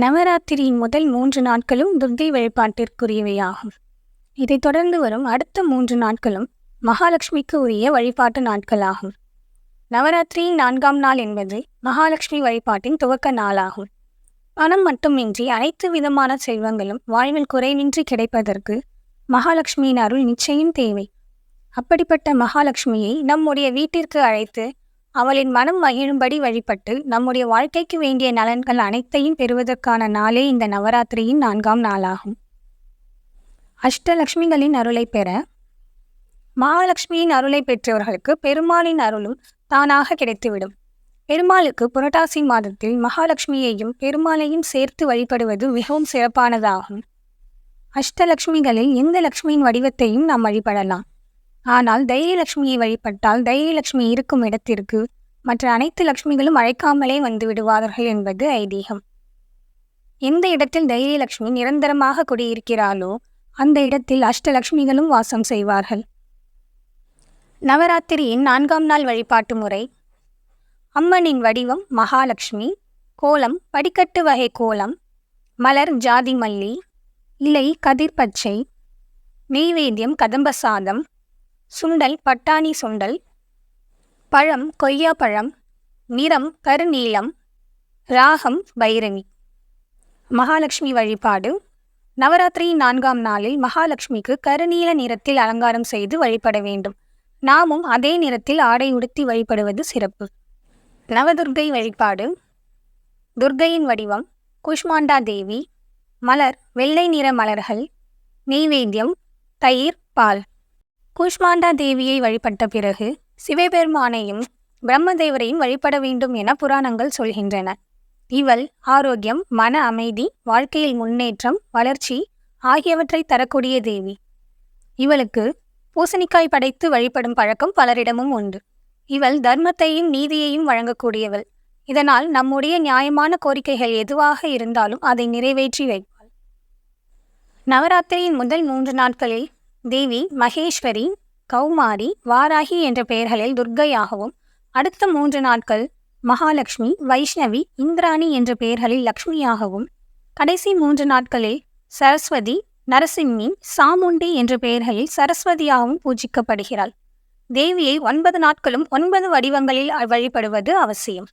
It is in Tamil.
நவராத்திரியின் முதல் மூன்று நாட்களும் துர்கை வழிபாட்டிற்குரியவையாகும். இதைத் தொடர்ந்து வரும் அடுத்த மூன்று நாட்களும் மகாலட்சுமிக்கு உரிய வழிபாட்டு நாட்களாகும். நவராத்திரியின் நான்காம் நாள் என்பது மகாலட்சுமி வழிபாட்டின் துவக்க நாளாகும். பணம் மட்டுமின்றி அனைத்து விதமான செல்வங்களும் வாழ்வில் குறைவின்றி கிடைப்பதற்கு மகாலட்சுமியின் அருள் நிச்சயம் தேவை. அப்படிப்பட்ட மகாலட்சுமியை நம்முடைய வீட்டிற்கு அழைத்து அவளின் மனம் மகிழும்படி வழிபட்டு நம்முடைய வாழ்க்கைக்கு வேண்டிய நலன்கள் அனைத்தையும் பெறுவதற்கான நாளே இந்த நவராத்திரியின் நான்காம் நாளாகும். அஷ்டலக்ஷ்மிகளின் அருளை பெற மகாலட்சுமியின் அருளை பெற்றவர்களுக்கு பெருமாளின் அருளும் தானாக கிடைத்துவிடும். பெருமாளுக்கு புரட்டாசி மாதத்தில் மகாலட்சுமியையும் பெருமாளையும் சேர்த்து வழிபடுவது மிகவும் சிறப்பானதாகும். அஷ்டலக்ஷ்மிகளில் எந்த லக்ஷ்மியின் வடிவத்தையும் நாம் வழிபடலாம். ஆனால் தைரியலட்சுமியை வழிபட்டால் தைரியலட்சுமி இருக்கும் இடத்திற்கு மற்ற அனைத்து லட்சுமிகளும் அழைக்காமலே வந்து விடுவார்கள் என்பது ஐதீகம். எந்த இடத்தில் தைரியலட்சுமி நிரந்தரமாக குடியிருக்கிறாளோ அந்த இடத்தில் அஷ்டலட்சுமிகளும் வாசம் செய்வார்கள். நவராத்திரியின் நான்காம் நாள் வழிபாட்டு முறை. அம்மனின் வடிவம் மகாலட்சுமி கோலம் படிக்கட்டு வகை கோலம் மலர் ஜாதி மல்லி இலை கதிர்பச்சை நெய்வேத்தியம் கதம்ப சாதம் சுண்டல் பட்டாணி சுண்டல் பழம் கொய்யா பழம் நிறம் கருநீலம் ராகம் பைரவி. மகாலட்சுமி வழிபாடு. நவராத்திரியின் நான்காம் நாளில் மகாலட்சுமிக்கு கருநீல நிறத்தில் அலங்காரம் செய்து வழிபட வேண்டும். நாமும் அதே நிறத்தில் ஆடை உடுத்தி வழிபடுவது சிறப்பு. நவதுர்கை வழிபாடு. துர்க்கையின் வடிவம். குஷ்மாண்டா தேவி. மலர். வெள்ளை நிற மலர்கள். நெய்வேத்தியம். தயிர் பால். கூஷ்மாண்டா தேவியை வழிபட்ட பிறகு சிவபெருமானையும் பிரம்மதேவரையும் வழிபட வேண்டும் என புராணங்கள் சொல்கின்றன. இவள் ஆரோக்கியம் மன அமைதி வாழ்க்கையில் முன்னேற்றம் வளர்ச்சி ஆகியவற்றை தரக்கூடிய தேவி. இவளுக்கு பூசணிக்காய் படைத்து வழிபடும் பழக்கம் பலரிடமும் உண்டு. இவள் தர்மத்தையும் நீதியையும் வழங்கக்கூடியவள். இதனால் நம்முடைய நியாயமான கோரிக்கைகள் எதுவாக இருந்தாலும் அதை நிறைவேற்றி வைப்பாள். நவராத்திரியின் முதல் மூன்று நாட்களில் தேவி மகேஸ்வரி கௌமாரி வாராகி என்ற பெயர்களில் துர்க்கையாகவும் அடுத்த மூன்று நாட்கள் மகாலட்சுமி வைஷ்ணவி இந்திராணி என்ற பெயர்களில் லக்ஷ்மியாகவும் கடைசி மூன்று நாட்களில் சரஸ்வதி நரசிம்மி சாமுண்டி என்ற பெயர்களில் சரஸ்வதியாகவும் பூஜிக்கப்படுகிறாள். தேவியை ஒன்பது நாட்களும் ஒன்பது வடிவங்களில் வழிபடுவது அவசியம்.